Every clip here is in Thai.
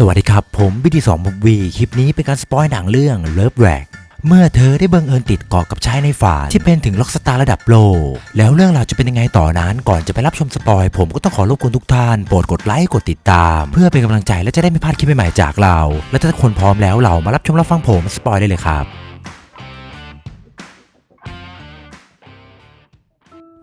สวัสดีครับ ผมวิธีสองบุวีคลิปนี้เป็นการสปอยหนังเรื่องเลิฟแรกเมื่อเธอได้บังเอิญติดเกาะกับชายในฝันที่เป็นถึงล็อกสตาร์ระดับโลก แล้วเรื่องราวจะเป็นยังไงต่อนั้น ก่อนจะไปรับชมสปอย ผมก็ต้องขอรบกวนทุกท่านโปรดกดไลค์กดติดตาม เพื่อเป็นกำลังใจและจะได้ไม่พลาดคลิปใหม่ๆจากเรา และถ้าคนพร้อมแล้วเรามารับชมรับฟังผมสปอยได้เลยครับ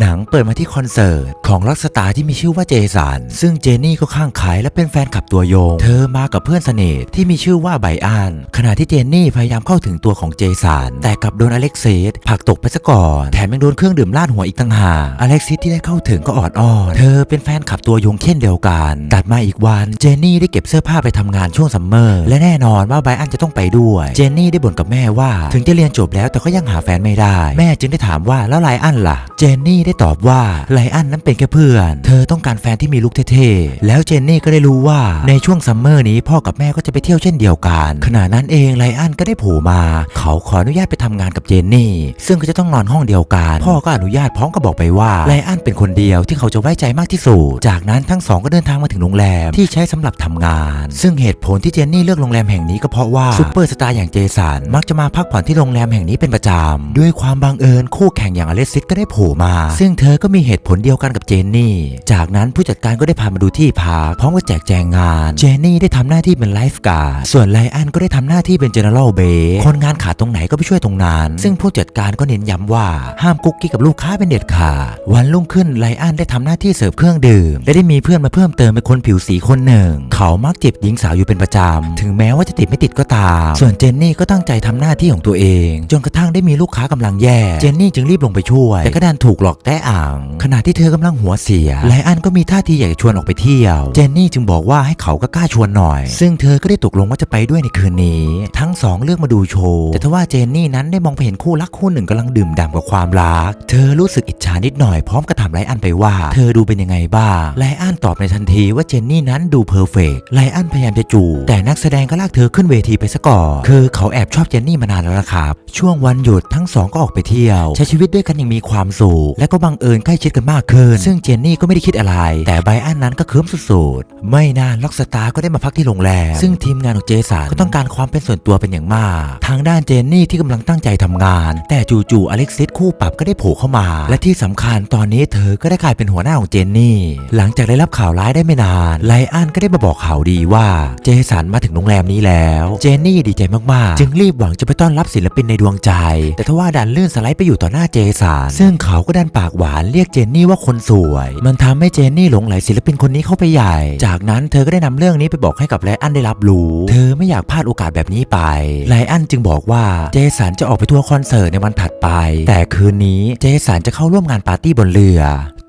หนังเปิดมาที่คอนเสิร์ตของล็อกสตาร์ที่มีชื่อว่าเจสัน ซึ่งเจนนี่ก็ข้างขายและเป็นแฟนคลับตัวยง เธอมากับเพื่อนสนิทที่มีชื่อว่าไบอัน ขณะที่เจนนี่พยายามเข้าถึงตัวของเจสัน แต่กลับโดนอเล็กซิสผลักตกไปซะก่อน แถมยังโดนเครื่องดื่มลาดหัวอีกต่างหาก อเล็กซิสที่ได้เข้าถึงก็ออดอ้อน เธอเป็นแฟนคลับตัวยงเช่นเดียวกัน ตัดมาอีกวัน เจนนี่ได้เก็บเสื้อผ้าไปทำงานช่วงซัมเมอร์ และแน่นอนว่าไบอันจะต้องไปด้วย เจนนี่ได้บ่นกับแม่ว่า ถึงจะเรียนจบแล้วแต่ก็ยังหาแฟนไม่ได้ แม่จึงได้ถามว่าแล้วไลอันล่ะ เจนนี่ได้ตอบว่าไลอันนั้นเป็นแค่เพื่อน เธอต้องการแฟนที่มีลุคเท่ๆ แล้วเจนนี่ก็ได้รู้ว่าในช่วงซัมเมอร์นี้พ่อกับแม่ก็จะไปเที่ยวเช่นเดียวกัน ขณะนั้นเองไลอันก็ได้โผล่มา เขาขออนุญาตไปทำงานกับเจนนี่ ซึ่งก็จะต้องนอนห้องเดียวกัน พ่อก็อนุญาตพร้อมกับบอกไปว่าไลอันเป็นคนเดียวที่เขาจะไว้ใจมากที่สุด จากนั้นทั้งสองก็เดินทางมาถึงโรงแรมที่ใช้สำหรับทำงาน ซึ่งเหตุผลที่เจนนี่เลือกโรงแรมแห่งนี้ก็เพราะว่าซูเปอร์สตาร์อย่างเจสันมักจะมาพักผ่อนที่โรงแรมแห่งนี้เป็นประจำด้วยความบังเอิญคู่แข่งอย่างอเลซิสก็ได้โผล่มาซึ่งเธอก็มีเหตุผลเดียวกันกับเจนนี่ จากนั้นผู้จัดการก็ได้พามาดูที่พักพร้อมกับแจกแจงงาน เจนนี่ได้ทำหน้าที่เป็นไลฟ์การ์ด ส่วนไลอันก็ได้ทำหน้าที่เป็นเจเนอเรลเบย์คนงานขาดตรงไหนก็ไปช่วยตรงนั้นซึ่งผู้จัดการก็เน้นย้ำว่าห้ามกุ๊กกิ๊กกับลูกค้าเป็นเด็ดขาด วันรุ่งขึ้นไลอันได้ทำหน้าที่เสิร์ฟเครื่องดื่ม และได้มีเพื่อนมาเพิ่มเติมเป็นคนผิวสีคนหนึ่ง เขามักจีบหญิงสาวอยู่เป็นประจำ ถึงแม้ว่าจะติดไม่ติดก็ตาม ส่วนเจนนี่ก็ตั้งใจทำหน้าที่ของตัวเอง จนกระทั่งได้มีลูกค้ากำลังแย่ เจนนี่จึงรีบลงไปช่วย แต่ก็ดันถูกหลอกแต้อ่าง ขณะที่เธอกำลังหัวเสียไลอันก็มีท่าทีอยากจะชวนออกไปเที่ยว เจนนี่จึงบอกว่าให้เขาก็กล้าชวนหน่อย ซึ่งเธอก็ได้ตกลงว่าจะไปด้วยในคืนนี้ ทั้งสองเลือกมาดูโชว์ แต่ทว่าเจนนี่นั้นได้มองไปเห็นคู่รักคู่หนึ่งกำลังดื่มด่ำกับความรัก เธอรู้สึกอิจฉานิดหน่อยพร้อมกับถามไลอันไปว่า เธอดูเป็นยังไงบ้างไลอันตอบในทันทีว่าเจนนี่นั้นดูเพอร์เฟกต์ไลอันพยายามจะจูบแต่นักแสดงก็ลากเธอขึ้นเวทีไปซะก่อนคือเขาแอบชอบเจนนี่มานานแล้วนะครับช่วงวันหยุดทั้งสองก็ออกไปเที่ยว ใช้ชีวิตด้วยกันอย่างมีความสุขและก็บังเอิญใกล้ชิดกันมากขึ้น ซึ่งเจนนี่ก็ไม่ได้คิดอะไร แต่ไบอันนั้นก็เคิมสุดๆ ไม่นานล็อกสตาร์ก็ได้มาพักที่โรงแรม ซึ่งทีมงานของเจสันก็ต้องการความเป็นส่วนตัวเป็นอย่างมาก ทางด้านเจนนี่ที่กำลังตั้งใจทำงาน แต่จู่ๆอเล็กซิสคู่ปรับก็ได้โผล่เข้ามา และที่สำคัญตอนนี้เธอก็ได้กลายเป็นหัวหน้าของเจนนี่ หลังจากได้รับข่าวร้ายได้ไม่นานไลอันก็ได้มาบอกข่าวดีว่าเจสันมาถึงโรงแรมนี้แล้ว เจนนี่ดีใจมากๆ จึงรีบหวังจะไปต้อนรับศิลปินในดวงใจ แต่ทว่าดันลื่นสไลด์ไปอยู่ต่อหน้าเจสันซึ่งเขาก็ดันปากหวานเรียกเจนนี่ว่าคนสวย มันทำให้เจนนี่หลงไหลศิลปินคนนี้เข้าไปใหญ่ จากนั้นเธอก็ได้นำเรื่องนี้ไปบอกให้กับไลอันได้รับรู้ เธอไม่อยากพลาดโอกาสแบบนี้ไปไลอันจึงบอกว่าเจสันจะออกไปทัวร์คอนเสิร์ตในวันถัดไป แต่คืนนี้เจสันจะเข้าร่วมงานปาร์ตี้บนเรือ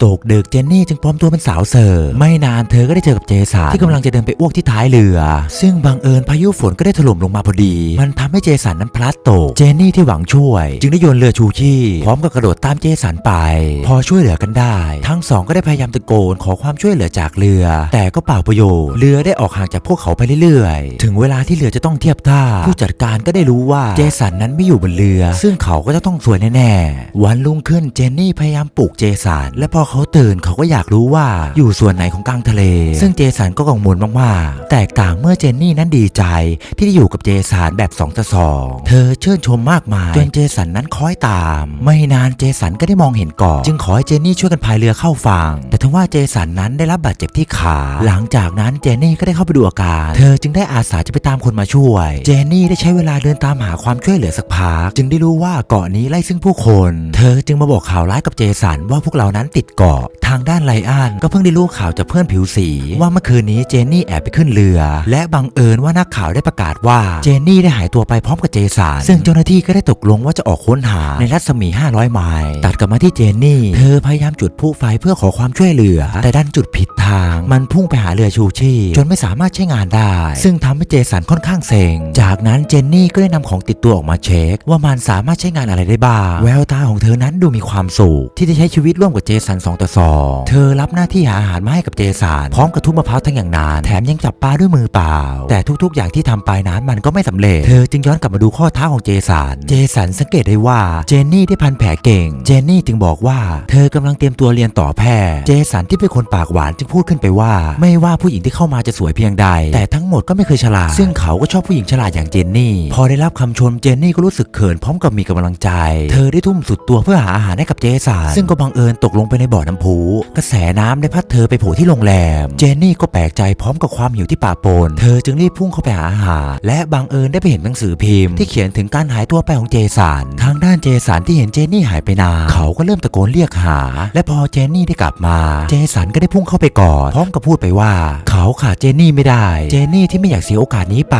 ตกดึกเจนนี่จึงปลอมตัวเป็นสาวเสิร์ฟไม่นานเธอก็ได้เจอกับเจสันที่กำลังจะเดินไปอ้วกที่ท้ายเรือ ซึ่งบังเอิญพายุฝนก็ได้ถล่มลงมาพอดี มันทำให้เจสันนั้นพลัดตก เจนนี่ที่หวังช่วย จึงได้โยนเรือชูชีพพร้อมกับกระโดดตามเจสันไปพอช่วยเหลือกันได้ ทั้งสองก็ได้พยายามตะโกนขอความช่วยเหลือจากเรือ แต่ก็เปล่าประโยชน์เรือได้ออกห่างจากพวกเขาไปเรื่อยๆ ถึงเวลาที่เรือจะต้องเทียบท่าผู้จัดการก็ได้รู้ว่าเจสันนั้นไม่อยู่บนเรือ ซึ่งเขาก็จะต้องสวยแน่ๆวันรุ่งขึ้นเจนนี่พยายามปลุกเจสันและพอเขาตื่นเขาก็อยากรู้ว่าอยู่ส่วนไหนของกลางทะเล ซึ่งเจสันก็กังวลมากๆ แต่กลางเมื่อเจนนี่นั้นดีใจที่ได้อยู่กับเจสันแบบ2ต่อ2เธอเชิญชมมากมายจนเจสันนั้นคอยตาม ไม่นานเจสันก็ได้มองเห็นเกาะจึงขอให้เจนนี่ช่วยกันพายเรือเข้าฝั่ง แต่ทว่าเจสันนั้นได้รับบาดเจ็บที่ขา หลังจากนั้นเจนนี่ก็ได้เข้าไปดูอาการ เธอจึงได้อาสาจะไปตามคนมาช่วย เจนนี่ได้ใช้เวลาเดินตามหาความช่วยเหลือสักพัก จึงได้รู้ว่าเกาะนี้ไล่ซึ่งผู้คน เธอจึงมาบอกข่าวร้ายกับเจสันว่าพวกเรานั้นติดเกาะ ทางด้านไลอันก็เพิ่งได้รู้ข่าวจากเพื่อนผิวสี ว่าเมื่อคืนนี้เจนนี่แอบไปขึ้นเรือ และบังเอิญว่านักข่าวได้ประกาศว่าเจนนี่ได้หายตัวไปพร้อมกับเจสันซึ่งเจ้าหน้าที่ก็ได้ตกลงว่าจะออกค้นหาในรัศมี 500 ไมล์ตัดกลับมาที่เจนนี่ เธอพยายามจุดพลุไฟเพื่อขอความช่วยเหลือ แต่ดันจุดผิดทาง มันพุ่งไปหาเรือชูชีพจนไม่สามารถใช้งานได้ ซึ่งทำให้เจสันค่อนข้างเซ็ง จากนั้นเจนนี่ก็ได้นำของติดตัวออกมาเช็ค ว่ามันสามารถใช้งานอะไรได้บ้าง แววตาของเธอนั้นดูมีความสุขที่ได้ใช้ชีวิตร่วมกับเจสัน2ต่อ2เธอรับหน้าที่หาอาหารมาให้กับเจสันพร้อมกับทุบมะพร้าวทั้งอย่างนานแถมยังจับปลาด้วยมือเปล่า แต่ทุกๆ อย่างที่ทำไปนั้นมันก็ไม่สำเร็จ เธอจึงย้อนกลับมาดูข้อเท้าของเจสัน เจสันสังเกตได้ว่าเจนนี่ได้พันแผลเก่ง เจนนี่จึงบอกว่าว่าเธอกำลังเตรียมตัวเรียนต่อแพทย์ เจสันที่เป็นคนปากหวานจึงพูดขึ้นไปว่า ไม่ว่าผู้หญิงที่เข้ามาจะสวยเพียงใด แต่ทั้งหมดก็ไม่เคยฉลาด ซึ่งเขาก็ชอบผู้หญิงฉลาดอย่างเจนนี่ พอได้รับคำชมเจนนี่ก็รู้สึกเขินพร้อมกับมีกำลังใจ เธอได้ทุ่มสุดตัวเพื่อหาอาหารให้กับเจสันซึ่งก็บังเอิญตกลงไปในบ่อน้ำพุกระแสน้ำได้พัดเธอไปโผล่ที่โรงแรม เจนนี่ก็แปลกใจพร้อมกับความหิวที่ปากปน เธอจึงรีบพุ่งเข้าไปหาอาหารและบังเอิญได้ไปเห็นหนังสือพิมพ์ที่เขียนถึงการหายตัวไปของเจสันทางด้านเจสันที่เห็นเจนนี่หายไปนานเขาก็เริ่มตะโกนเรียกหา และพอเจนนี่ได้กลับมา เจสันก็ได้พุ่งเข้าไปกอดพร้อมกับพูดไปว่า เขาขาดเจนนี่ไม่ได้ เจนนี่ที่ไม่อยากเสียโอกาสนี้ไป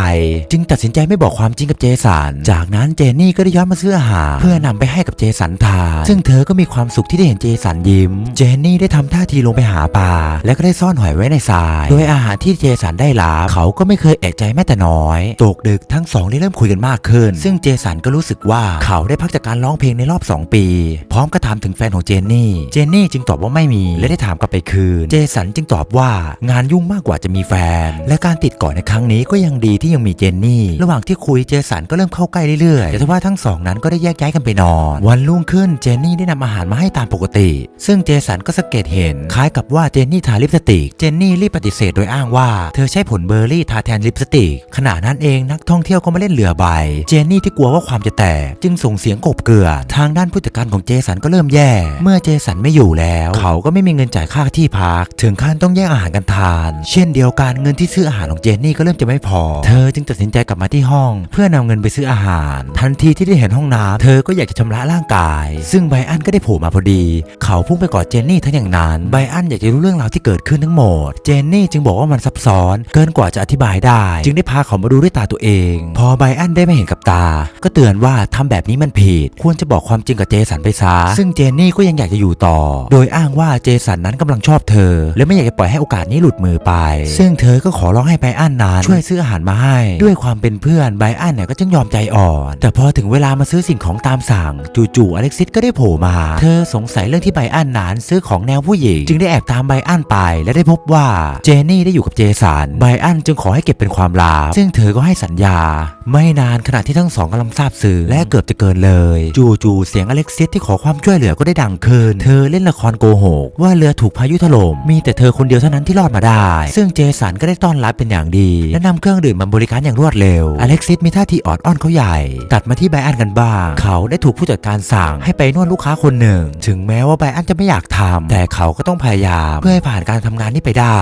จึงตัดสินใจไม่บอกความจริงกับเจสันจากนั้นเจนนี่ก็ได้ย้อนมาซื้ออาหารเพื่อนำไปให้กับเจสันทานซึ่งเธอก็มีความสุขที่ได้เห็นเจสันยิ้ม เจนนี่ได้ทำท่าทีลงไปหาปลาและก็ได้ซ่อนหอยไว้ในทราย โดยอาหารที่เจสันได้รับเขาก็ไม่เคยเอะใจแม้แต่น้อยตกดึกทั้งสองได้เริ่มคุยกันมากขึ้น ซึ่งเจสันก็รู้สึกว่าเขาได้พักจากการร้องเพลงในรอบ 2 ปี พร้อมก็ถามถึงแฟนของเจนนี่ เจนนี่จึงตอบว่าไม่มี และได้ถามกลับไปคืน เจสันจึงตอบว่างานยุ่งมากกว่าจะมีแฟน และการติดเกาะในครั้งนี้ก็ยังดีที่ยังมีเจนนี่ ระหว่างที่คุยเจสันก็เริ่มเข้าใกล้เรื่อยๆ แต่ทว่าทั้งสองนั้นก็ได้แยกย้ายกันไปนอน วันรุ่งขึ้นเจนนี่ได้นำอาหารมาให้ตามปกติ ซึ่งเจสันก็สังเกตเห็น คล้ายกับว่าเจนนี่ทาลิปสติก เจนนี่รีบปฏิเสธโดยอ้างว่า เธอใช้ผลเบอร์รี่ทาแทนลิปสติก ขณะนั้นเองนักท่องเที่ยวก็มาเล่นเรือใบ เจนนี่ที่กลัวว่าความจะแตกจึงส่งเสียงกบเกลือ ทางด้านผู้จัดการของเจสันก็เริ่มแย่เมื่อเจสันไม่อยู่แล้ว เขาก็ไม่มีเงินจ่ายค่าที่พัก ถึงขั้นต้องแย่งอาหารกันทาน เช่นเดียวกันเงินที่ซื้ออาหารของเจนนี่ก็เริ่มจะไม่พอ เธอจึงตัดสินใจกลับมาที่ห้อง เพื่อนำเงินไปซื้ออาหาร ทันทีที่ได้เห็นห้องน้ำเธอก็อยากจะชำระร่างกาย ซึ่งไบอันก็ได้โผล่มาพอดี เขาพุ่งไปกอดเจนนี่ทั้งอย่างนั้นไบอันอยากจะรู้เรื่องราวที่เกิดขึ้นทั้งหมด เจนนี่จึงบอกว่ามันซับซ้อน เกินกว่าจะอธิบายได้ จึงได้พาเขามาดูด้วยตาตัวเอง พอไบอันได้มาเห็นกับตา ก็เตือนว่าทำแบบนี้มันผิด ควรจะบอกความจริงกับเจสันไปซะซึ่งเจนนี่ก็ยังอยากจะอยู่ต่อ โดยอ้างว่าเจสันนั้นกำลังชอบเธอ และไม่อยากจะปล่อยให้โอกาสนี้หลุดมือไป ซึ่งเธอก็ขอร้องให้ไบอันนั้นช่วยซื้ออาหารมาให้ ด้วยความเป็นเพื่อนไบอันเนี่ยก็จึงยอมใจอ่อน แต่พอถึงเวลามาซื้อสิ่งของตามสั่ง จู่ๆอเล็กซิสก็ได้โผล่มา เธอสงสัยเรื่องที่ไบอันนั้นซื้อของแนวผู้หญิง จึงได้แอบตามไบอันไป และได้พบว่าเจนนี่ได้อยู่กับเจสันไบอันจึงขอให้เก็บเป็นความลับซึ่งเธอก็ให้สัญญา ไม่นานขณะที่ทั้งสองกำลังซาบซึ้งและเกือบจะเกินเลย จู่ๆเสียงอเล็กซิสที่ขอความช่วยเหลือก็ได้ดังขึ้น เธอเล่นละครโกหก ว่าเรือถูกพายุถล่ม มีแต่เธอคนเดียวเท่านั้นที่รอดมาได้ ซึ่งเจสันก็ได้ต้อนรับเป็นอย่างดี และนำเครื่องดื่มมาบริการอย่างรวดเร็ว อเล็กซิสมีท่าทีออดอ้อนเขาใหญ่ ตัดมาที่ไบอันกันบ้าง เขาได้ถูกผู้จัดการสั่งให้ไปนวดลูกค้าคนหนึ่ง ถึงแม้ว่าไบอันจะไม่อยากทำแต่เขาก็ต้องพยายาม เพื่อให้ผ่านการทำงานนี้ไปได้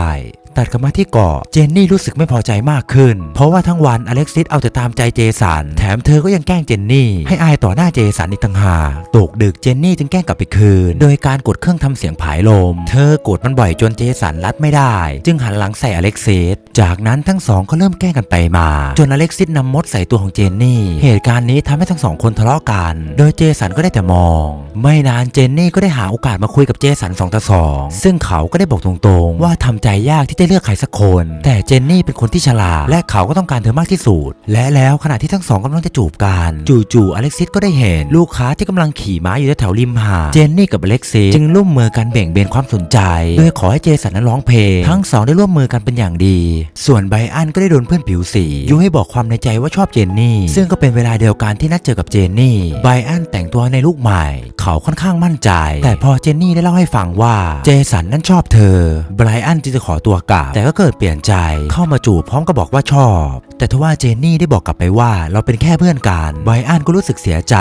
ตัดกลับมาที่เกาะเจนนี่รู้สึกไม่พอใจมากขึ้น เพราะว่าทั้งวันอเล็กซิสเอาแต่ตามใจเจสัน แถมเธอก็ยังแกล้งเจนนี่ ให้อายต่อหน้าเจสันอีกต่างหากตกดึกเจนนี่จึงแกล้งกลับไปคืน โดยการกดเครื่องทำเสียงผายลม เธอกดมันบ่อยจนเจสันรัดไม่ได้ จึงหันหลังใส่อเล็กซิส จากนั้นทั้งสองก็เริ่มแกล้งกันไปมา จนอเล็กซิสนำมดใส่ตัวของเจนนี่ เหตุการณ์นี้ทำให้ทั้งสองคนทะเลาะกัน โดยเจสันก็ได้แต่มอง ไม่นานเจนนี่ก็ได้หาโอกาสมาคุยกับเจสันสองต่อสองซึ่งเขาก็ได้บอกตรงๆ ว่าทำใจยากที่จะเลือกใครสักคน แต่เจนนี่เป็นคนที่ฉลาด และเขาก็ต้องการเธอมากที่สุด และแล้วขณะที่ทั้งสองกำลังจะจูบกัน จู่ๆอเล็กซิสก็ได้เห็น ลูกค้าที่กำลังขี่ม้าอยู่แถวริมหาดเจนนี่กับอเล็กซิสจึงร่วมมือกันเบ่งเบนความสนใจ โดยขอให้เจสันนั้นร้องเพลง ทั้งสองได้ร่วมมือกันเป็นอย่างดี ส่วนไบอันก็ได้โดนเพื่อนผิวสียุให้บอกความในใจว่าชอบเจนนี่ ซึ่งก็เป็นเวลาเดียวกันที่นัดเจอกับเจนนี่ไบอันแต่งตัวในลูกใหม่ เขาค่อนข้างมั่นใจ แต่พอเจนนี่ได้เล่าให้ฟังว่าเจสันนั้นชอบเธอไบอันจึงจะขอตัวกลับ แต่ก็เกิดเปลี่ยนใจเข้ามาจูบพร้อมกับอกว่าชอบ แต่ทว่าเจนนี่ได้บอกกลับไปว่าเราเป็นแค่เพื่อนกันไบรอันก็รู้สึกเสียใจ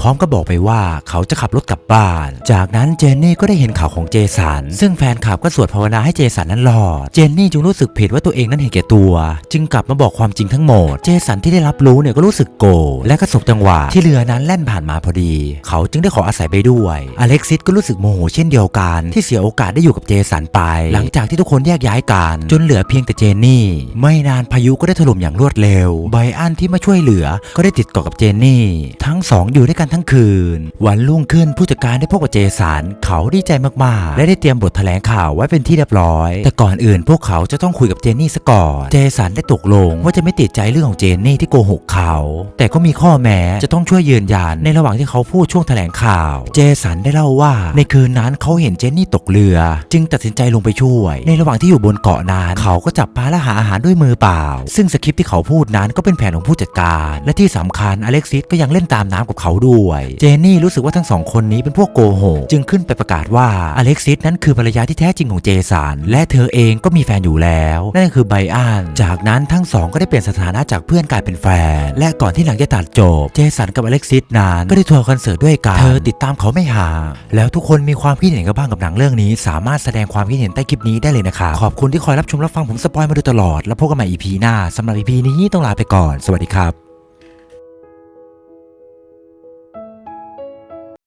พร้อมกับบอกไปว่าเขาจะขับรถกลับบ้าน จากนั้นเจนนี่ก็ได้เห็นข่าวของเจสัน ซึ่งแฟนคลับก็สวดภาวนาให้เจสันนั้นรอด เจนนี่จึงรู้สึกผิดว่าตัวเองนั้นเห็นแก่ตัว จึงกลับมาบอกความจริงทั้งหมด เจสันที่ได้รับรู้เนี่ยก็รู้สึกโกรธและก็สบจังหวะที่เรือนั้นแล่นผ่านมาพอดี เขาจึงได้ขออาศัยไปด้วย อเล็กซิสก็รู้สึกโมโหเช่นเดียวกัน ที่เสียโอกาสได้อยู่กับเจสันไป หลังจากที่ทุกคนแยกย้ายกันจนเหลือเพียงแต่เจนนี่ ไม่นานพายุก็ได้ถล่มอย่างรวดเร็ว ไบอันที่มาช่วยเหลือก็ได้ติดเกาะกับเจนนี่ ทั้งสองอยู่ด้วยกันทั้งคืน วันรุ่งขึ้นผู้จัดการได้พบกับเจสันเขาดีใจมากๆ และได้เตรียมบทแถลงข่าวไว้เป็นที่เรียบร้อย แต่ก่อนอื่นพวกเขาจะต้องคุยกับเจนนี่ซะก่อน เจสันได้ตกลงว่าจะไม่ติดใจเรื่องของเจนนี่ที่โกหกเขา แต่ก็มีข้อแม้จะต้องช่วยยืนยันในระหว่างที่เขาพูดช่วงแถลงข่าว เจสันได้เล่าว่า ในคืนนั้นเขาเห็นเจนนี่ตกเรือ จึงตัดสินใจลงไปช่วย ในระหว่างที่อยู่บนเกาะนั้น เขาก็จับปลาและหาอาหารด้วยมือเปล่า ซึ่งสคริปที่เขาพูดนั้นก็เป็นแผนของผู้จัดการ และที่สำคัญอเล็กซิสก็ยังเล่นตามน้ำกับเขาด้วย เจนนี่รู้สึกว่าทั้งสองคนนี้เป็นพวกโกหกจึงขึ้นไปประกาศว่าอเล็กซิสนั้นคือภรรยาที่แท้จริงของเจสันและเธอเองก็มีแฟนอยู่แล้ว นั่นคือไบอันจากนั้นทั้งสองก็ได้เปลี่ยนสถานะจากเพื่อนกลายเป็นแฟน และก่อนที่หนังจะตัดจบ เจสันกับอเล็กซิสนั้นก็ได้ทัวร์คอนเสิร์ตด้วยกันเธอติดตามเขาไม่ห่างแล้วทุกคนมีความคิดเห็นกันบ้างกับหนังเรื่องนี้ สามารถแสดงความคิดเห็นใต้คลิปนี้ได้เลยนะครับขอบคุณที่คอยรับชมรับฟังผมสปอยมาโดยตลอด แล้วพบกันใหม่ EP หน้าสำหรับ EP นี้ต้องลาไปก่อน สวัสดีครับ